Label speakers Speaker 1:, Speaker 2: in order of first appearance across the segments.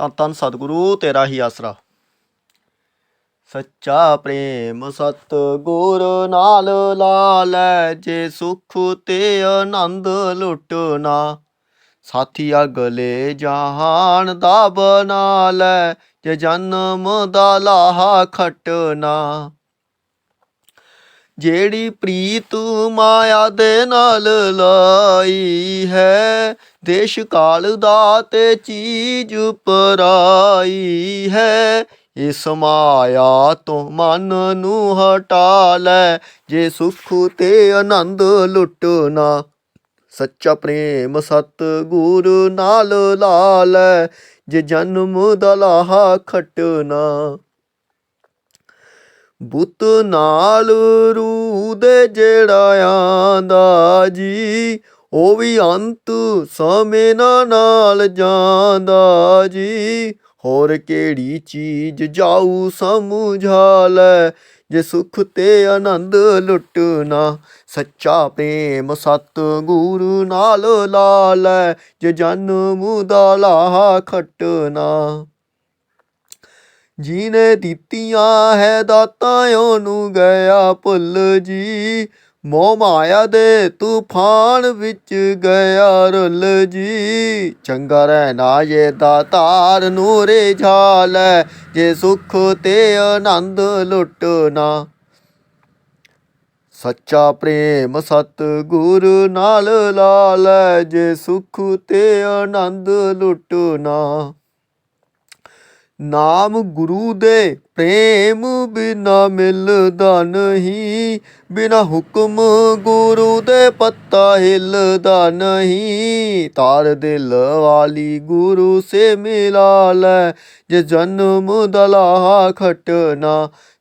Speaker 1: ਤਾਂ ਤਨ ਸਤਿਗੁਰੂ ਤੇਰਾ ਹੀ ਆਸਰਾ। ਸੱਚਾ ਪ੍ਰੇਮ ਸਤ ਗੁਰ ਨਾਲ ਲਾਲੈ ਜੇ ਸੁਖ ਤੇ ਆਨੰਦ ਲੁੱਟਣਾ। ਸਾਥੀ ਅਗਲੇ ਜਹਾਨ ਦਾ ਬਣਾ ਲੈ, ਜੇ ਜਨਮ ਦਾ ਲਾਹਾ ਖਟਣਾ। ਜਿਹੜੀ ਪ੍ਰੀਤ ਮਾਇਆ ਦੇ ਨਾਲ ਲਾਈ ਹੈ, ਦੇਸ਼ ਕਾਲ ਦਾ ਤੇ ਚੀਜ਼ ਪਰਾਈ ਹੈ। ਇਸ ਮਾਇਆ ਤੋਂ ਮਨ ਨੂੰ ਹਟਾ ਲੈ, ਜੇ ਸੁਖ ਤੇ ਆਨੰਦ ਲੁੱਟਣਾ। ਸੱਚਾ ਪ੍ਰੇਮ ਸਤ ਗੁਰ ਨਾਲ ਲਾ ਲੈ, ਜੇ ਜਨਮ ਦਾ ਲਾਹਾ ਖਟਣਾ। ਬੁੱਤ ਨਾਲ ਰੂ ਦੇ ਜਿਹੜਾ ਆਂਦਾ ਜੀ, ਉਹ ਵੀ ਅੰਤ ਸਮੇਂ ਨਾਲ ਜਾਂਦਾ ਜੀ। ਹੋਰ ਕਿਹੜੀ ਚੀਜ਼ ਜਾਊ ਸਮਝਾ ਲੈ, ਜੇ ਸੁਖ ਤੇ ਆਨੰਦ ਲੁੱਟਣਾ, ਸੱਚਾ ਪ੍ਰੇਮ ਸਤ ਗੁਰੂ ਨਾਲ ਲਾ ਲੈ, ਜੇ ਜਨਮ ਦਾ ਲਾਹਾ ਖਟਣਾ। ਜੀਨੇ ਦਿੱਤੀਆਂ ਹੈ ਦਾਤਾਂ, ਉਹਨੂੰ ਗਿਆ ਭੁੱਲ ਜੀ। ਮੋਹ ਮਾਇਆ ਦੇ ਤੂਫਾਨ ਵਿੱਚ ਗਿਆ ਰੁੱਲ ਜੀ। ਚੰਗਾ ਰਹਿਣਾ ਜੇ ਦਾਤਾਰ ਨੂੰ ਰੇਝਾ ਲੈ ਜੇ ਸੁਖ ਤੇ ਆਨੰਦ ਲੁੱਟਣਾ ਸੱਚਾ ਪ੍ਰੇਮ ਸਤ ਗੁਰ ਨਾਲ ਲਾ ਜੇ ਸੁਖ ਤੇ ਆਨੰਦ ਲੁੱਟਣਾ ਨਾਮ ਗੁਰੂ ਦੇ ਪ੍ਰੇਮ ਬਿਨਾ ਮਿਲਦਾ ਨਹੀਂ, ਬਿਨਾ ਹੁਕਮ ਗੁਰੂ ਦੇ ਪੱਤਾ ਹਿਲਦਾ ਨਹੀਂ। ਤਾਰ ਦਿਲ ਵਾਲੀ ਗੁਰੂ ਸੇ ਮਿਲਾ ਲੈ, ਜੇ ਜਨਮ ਦਾ ਲਾਹਾ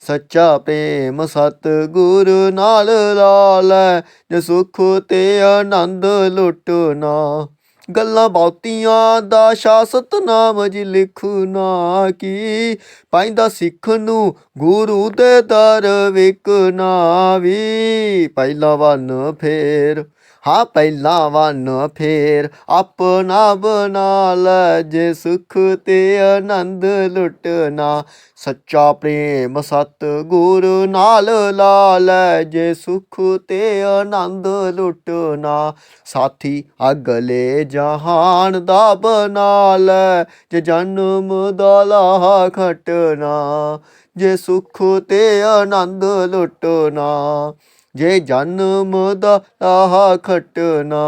Speaker 1: ਸੱਚਾ ਪ੍ਰੇਮ ਸਤ ਗੁਰ ਨਾਲ ਲਾ ਲੈ, ਜੇ ਸੁਖ ਤੇ ਆਨੰਦ ਲੁੱਟਣਾ ਗੱਲਾਂ ਬਹੁਤੀਆਂ ਦਾ ਸ਼ਾਸਤ ਨਾਮ ਜੀ ਲਿਖਣਾ ਕੀ ਪੈਂਦਾ ਸਿੱਖ ਨੂੰ ਗੁਰੂ ਦੇ ਦਰ ਵਿਕਣਾ ਵੀ। ਪਹਿਲਾ ਵਨ ਫੇਰ, ਹਾਂ ਪਹਿਲਾ ਵਨ ਫੇਰ, ਆਪਣਾ ਬਣਾ ਲੈ ਜੇ ਸੁਖ ਤੇ ਆਨੰਦ ਲੁੱਟਣਾ। ਸੱਚਾ ਪ੍ਰੇਮ ਸਤ ਗੁਰ ਨਾਲ ਲਾ ਲੈ ਜੇ ਸੁਖ ਤੇ ਆਨੰਦ ਲੁੱਟਣਾ। ਸਾਥੀ ਅਗਲੇ ਜਹਾਨ ਦਾ ਬਣਾ ਲੈ, ਜੇ ਜਨਮ ਦਾ ਲਾਹਾ ਖਟਣਾ, ਜੇ ਸੁਖ ਤੇ ਆਨੰਦ ਲੁੱਟਣਾ, ਜੇ ਜਨਮ ਦਾ ਲਾਹਾ ਖਟਣਾ।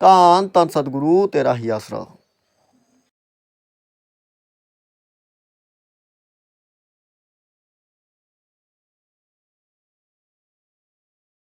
Speaker 1: ਤਾਂ ਤਨ ਸਤਿਗੁਰੂ, ਤੇਰਾ ਹੀ ਆਸਰਾ।